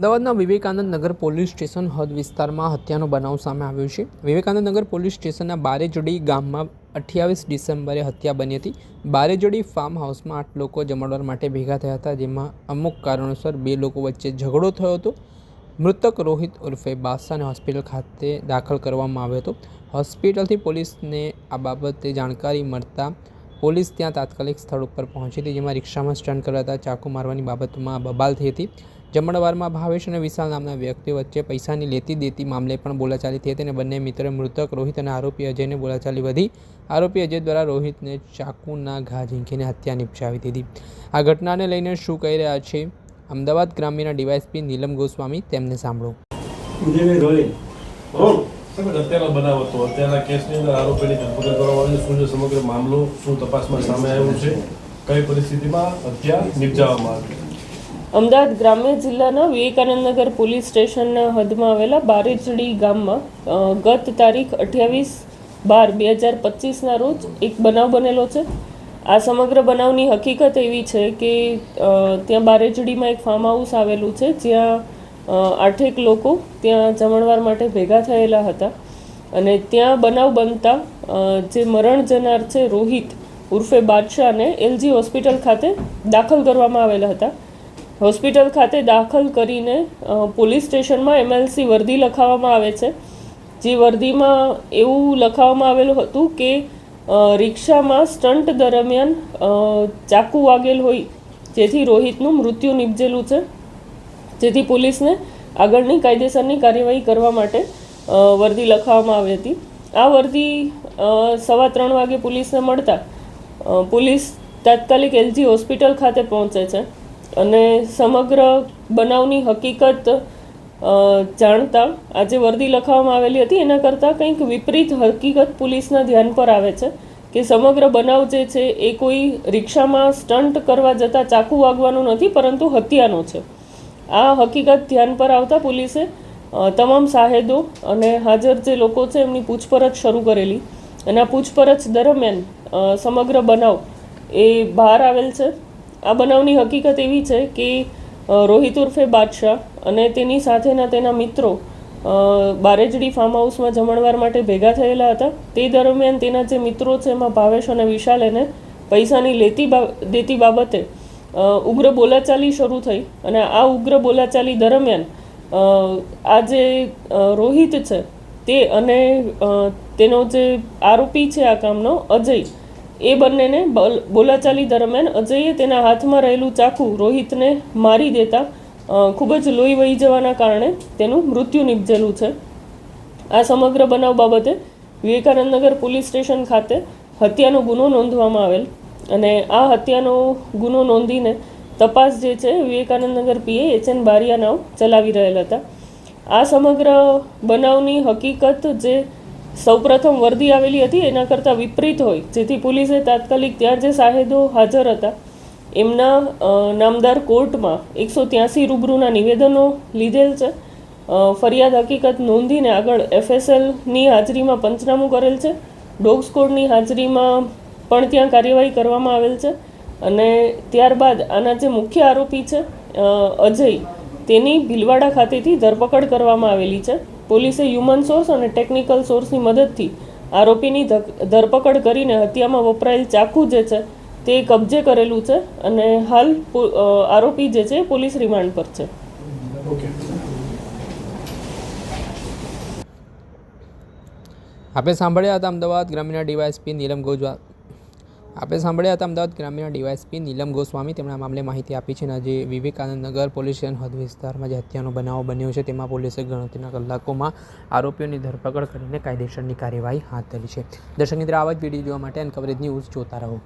અમદાવાદના વિવેકાનંદ નગર police station હદ વિસ્તારમાં હત્યાનો બનાવ સામે આવ્યો છે. વિવેકાનંદ નગર પોલીસ સ્ટેશનના બારેજડી ગામમાં અઠ્યાવીસ ડિસેમ્બરે હત્યા બની હતી. બારેજડી ફાર્મ હાઉસમાં આઠ લોકો જમણવાર માટે ભેગા થયા હતા, જેમાં અમુક કારણોસર બે લોકો વચ્ચે ઝઘડો થયો હતો. મૃતક રોહિત ઉર્ફે બાદશાહને હોસ્પિટલ ખાતે દાખલ કરવામાં આવ્યો હતો. હોસ્પિટલથી પોલીસને આ બાબતે જાણકારી મળતા પોલીસ ત્યાં તાત્કાલિક સ્થળ ઉપર પહોંચી હતી, જેમાં રિક્ષામાં સ્ટન્ટ કરાતા ચાકુ મારવાની બાબતમાં બબાલ થઈ હતી. જમણવારમાં ભાવેશ અને વિશાલ નામના વ્યક્તિ વચ્ચે પૈસાની લેતી દેતી મામલે પણ બોલાચાલી થઈ હતી અને બંને મિત્રોએ મૃતક, રોહિત અને આરોપી અજયને બોલાચાલી વધી. આરોપી અજય દ્વારા રોહિતને ચાકુના ઘા ઝીંકીને હત્યા નિપજાવી દીધી. આ ઘટનાને લઈને શું કહી રહ્યા છે? અમદાવાદ ગ્રામ્યના ડીવાયસપી નીલમ ગોસ્વામી, તેમને સાંભળો. રોહિત અમદાવાદ ગ્રામ્ય જિલ્લાના વિવેકાનંદનગર પોલીસ સ્ટેશનના હદમાં આવેલા બારેજડી ગામમાં ગત તારીખ અઠ્યાવીસ બાર બે હજાર પચીસના રોજ એક બનાવ બનેલો છે. આ સમગ્ર બનાવની હકીકત એવી છે કે ત્યાં બારેજડીમાં એક ફાર્મ હાઉસ આવેલું છે, જ્યાં આઠેક લોકો ત્યાં જમણવાર માટે ભેગા થયેલા હતા. અને ત્યાં બનાવ બનતા જે મરણ જનાર છે રોહિત ઉર્ફે બાદશાહને એલજી હોસ્પિટલ ખાતે દાખલ કરવામાં આવેલા હતા. હોસ્પિટલ ખાતે દાખલ કરીને પોલીસ સ્ટેશનમાં એમએલસી વર્દી લખાવવામાં આવે છે. જે વર્દીમાં એવું લખાવવામાં આવેલું હતું કે રિક્ષામાં સ્ટન્ટ દરમિયાન ચાકુ વાગેલ હોય, જેથી રોહિતનું મૃત્યુ નિપજેલું છે. જેથી પોલીસને આગળની કાયદેસરની કાર્યવાહી કરવા માટે વર્દી લખાવવામાં આવી હતી. આ વર્દી સવા ત્રણ વાગે પોલીસને મળતા પોલીસ તાત્કાલિક એલજી હોસ્પિટલ ખાતે પહોંચે છે અને સમગ્ર બનાવની હકીકત જાણતા આજે વર્દી લખાવવામાં આવેલી હતી. એના કરતાં કંઈક વિપરીત હકીકત પોલીસના ધ્યાન પર આવે છે કે સમગ્ર બનાવ જે છે એ કોઈ રિક્ષામાં સ્ટન્ટ કરવા જતાં ચાકુ વાગવાનું નથી, પરંતુ હત્યાનો છે. આ હકીકત ધ્યાન પર આવતા પોલીસે તમામ સાહેદો અને હાજર જે લોકો છે એમની પૂછપરછ શરૂ કરેલી. અને આ પૂછપરછ દરમિયાન સમગ્ર બનાવ એ બહાર આવેલ છે. આ બનાવની હકીકત એવી છે કે રોહિત ઉર્ફે બાદશાહ અને તેની સાથેના તેના મિત્રો બારેજડી ફાર્મ હાઉસમાં જમણવાર માટે ભેગા થયેલા હતા. તે દરમિયાન તેના જે મિત્રો છે એમાં ભાવેશ અને વિશાલ એને પૈસાની લેતી દેતી બાબતે ઉગ્ર બોલાચાલી શરૂ થઈ અને આ ઉગ્ર બોલાચાલી દરમિયાન આ જે રોહિત છે તે અને તેનો જે આરોપી છે આ કામનો, અજય, એ બંનેને બોલાચાલી દરમિયાન અજયે તેના હાથમાં રહેલું ચાકુ રોહિતને મારી દેતા ખૂબ જ લોહી વહી જવાના કારણે તેનું મૃત્યુ નિપજેલું છે. આ સમગ્ર બનાવ બાબતે વિવેકાનંદ નગર પોલીસ સ્ટેશન ખાતે હત્યાનો ગુનો નોંધવામાં આવેલ. અને આ હત્યાનો ગુનો નોંધીને તપાસ જે છે, Vivekanandnagar PA H N Bariya નામ ચલાવી રહેલા હતા. આ સમગ્ર બનાવની હકીકત જે સૌપ્રથમ વર્દી આવેલી હતી, એના કરતાં વિપરીત હોય, જેથી પોલીસે તાત્કાલિક ત્યાં જે સાહેદો હાજર હતા, એમના નામદાર કોર્ટમાં એકસો ત્યાંસી રૂબરૂના નિવેદનો લીધેલ છે. ફરિયાદ હકીકત નોંધીને આગળ એફએસએલની હાજરીમાં પંચનામું કરેલ છે. ડોગ સ્કોડની હાજરીમાં પણ ત્યાં કાર્યવાહી કરવામાં આવેલ છે અને ત્યારબાદ આના જે મુખ્ય આરોપી છે અજય તેની ભીલવાડા ખાતેથી ધરપકડ કરવામાં આવેલી છે. પોલીસે હ્યુમન સોર્સ અને ટેકનિકલ સોર્સની મદદથી આરોપીની ધક- ધરપકડ કરીને હત્યામાં વપરાયેલ ચાકુ જે છે તે કબજે કરેલું છે અને હાલ પો- આરોપી જે છે એ પોલીસ રિમાન્ડ પર છે. ઓકે. આપે સાંભળ્યા હતા અમદાવાદ ગ્રામીણ ડીવાયસપી નીલમ ગોજવા આપે સાંભળ્યા હતા અમદાવાદ ગ્રામ્યના ડીવાયસપી નીલમ ગોસ્વામી. તેમણે આ મામલે માહિતી આપી છે અને આજે વિવેકાનંદ નગર પોલીસ સ્ટેશન હદ વિસ્તારમાં જે હત્યાનો બનાવ બન્યો છે, તેમાં પોલીસે ગણતરીના કલાકોમાં આરોપીઓની ધરપકડ કરીને કાયદેસરની કાર્યવાહી હાથ ધરી છે. દર્શક મિત્રો આવા જ વીડિયો જોવા માટે અન કવરેજ ન્યૂઝ જોતા રહો.